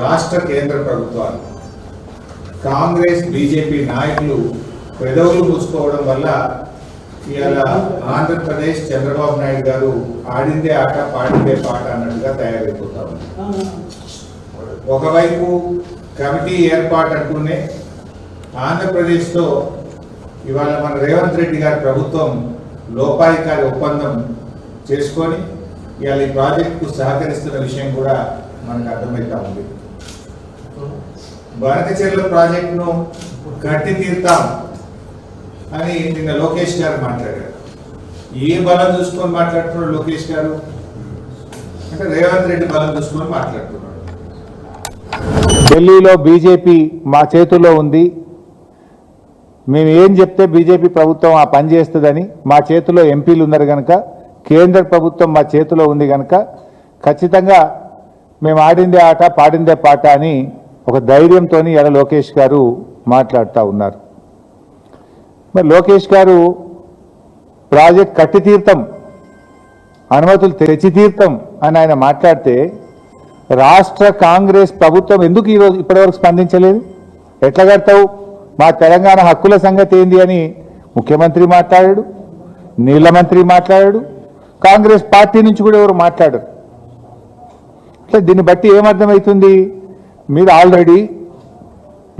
రాష్ట్ర కేంద్ర ప్రభుత్వాలు. కాంగ్రెస్ బీజేపీ నాయకులు పెదవులు పూసుకోవడం వల్ల ఇవాళ ఆంధ్రప్రదేశ్ చంద్రబాబు నాయుడు గారు ఆడిందే ఆట పాడిందే పాట అన్నట్టుగా తయారైపోతా ఉంది. ఒకవైపు కమిటీ ఏర్పాటు అంటూనే ఆంధ్రప్రదేశ్తో ఇవాళ మన రేవంత్ రెడ్డి గారి ప్రభుత్వం లోపాయికారి ఒప్పందం చేసుకొని ఇవాళ ఈ ప్రాజెక్టుకు సహకరిస్తున్న విషయం కూడా మనకు అర్థమవుతా ఉంది. బనకచెర్ల ప్రాజెక్టును కట్టి తీరుతాం అని నిన్న లోకేష్ గారు మాట్లాడారు. ఏ బలం చూసుకొని మాట్లాడుతున్నాడు లోకేష్ గారు? అంటే రేవంత్ రెడ్డి బలం చూసుకొని మాట్లాడుతున్నాడు. ఢిల్లీలో బీజేపీ మా చేతుల్లో ఉంది. మేము ఏం చెప్తే బీజేపీ ప్రభుత్వం ఆ పని చేస్తుందని మా చేతిలో ఎంపీలు ఉన్నారు కనుక కేంద్ర ప్రభుత్వం మా చేతిలో ఉంది కనుక ఖచ్చితంగా మేము ఆడిందే ఆట పాడిందే పాట అని ఒక ధైర్యంతో ఎడ లోకేష్ గారు మాట్లాడుతూ ఉన్నారు. మరి లోకేష్ గారు ప్రాజెక్ట్ కట్టి తీర్థం అనుమతులు తెచ్చి తీర్థం అని ఆయన మాట్లాడితే రాష్ట్ర కాంగ్రెస్ ప్రభుత్వం ఎందుకు ఈరోజు ఇప్పటివరకు స్పందించలేదు? ఎట్లా కడతావు? మా తెలంగాణ హక్కుల సంగతి ఏంది అని ముఖ్యమంత్రి మాట్లాడాడు నీళ్ళ మంత్రి మాట్లాడాడు కాంగ్రెస్ పార్టీ నుంచి కూడా ఎవరు మాట్లాడరు. దీన్ని బట్టి ఏమర్థమవుతుంది? మీరు ఆల్రెడీ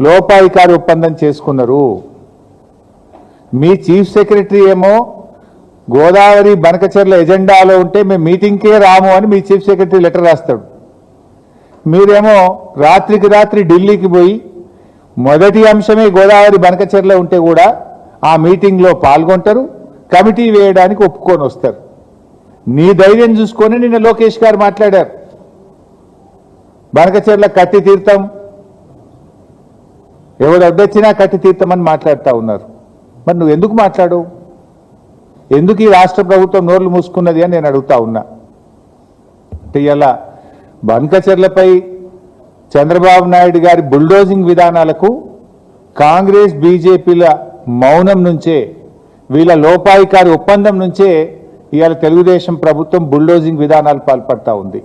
లోపాయికారి ఒప్పందం చేసుకున్నారు. మీ చీఫ్ సెక్రటరీ ఏమో గోదావరి బనకచెర్ల ఎజెండాలో ఉంటే మేము మీటింగ్కే రాము అని మీ చీఫ్ సెక్రటరీ లెటర్ రాస్తాడు. మీరేమో రాత్రికి రాత్రి ఢిల్లీకి పోయి మొదటి అంశమే గోదావరి బనకచెర్ల ఉంటే కూడా ఆ మీటింగ్లో పాల్గొంటారు కమిటీ వేయడానికి ఒప్పుకొని వస్తారు. నీ ధైర్యం చూసుకొని నిన్న లోకేష్ గారు మాట్లాడారు. బనకచెర్ల కత్తి తీర్థం ఎవరు అడ్డొచ్చినా కట్టి తీర్థమని మాట్లాడుతూ ఉన్నారు. మరి నువ్వు ఎందుకు మాట్లాడు? ఎందుకు ఈ రాష్ట్ర ప్రభుత్వం నోర్లు మూసుకున్నది అని నేను అడుగుతా ఉన్నా. అంటే ఇలా బంకచర్లపై చంద్రబాబు నాయుడు గారి బుల్డోజింగ్ విధానాలకు కాంగ్రెస్ బీజేపీల మౌనం నుంచే వీళ్ళ లోపాయికారి ఒప్పందం నుంచే ఇవాళ తెలుగుదేశం ప్రభుత్వం బుల్డోజింగ్ విధానాలు పాల్పడతా ఉంది.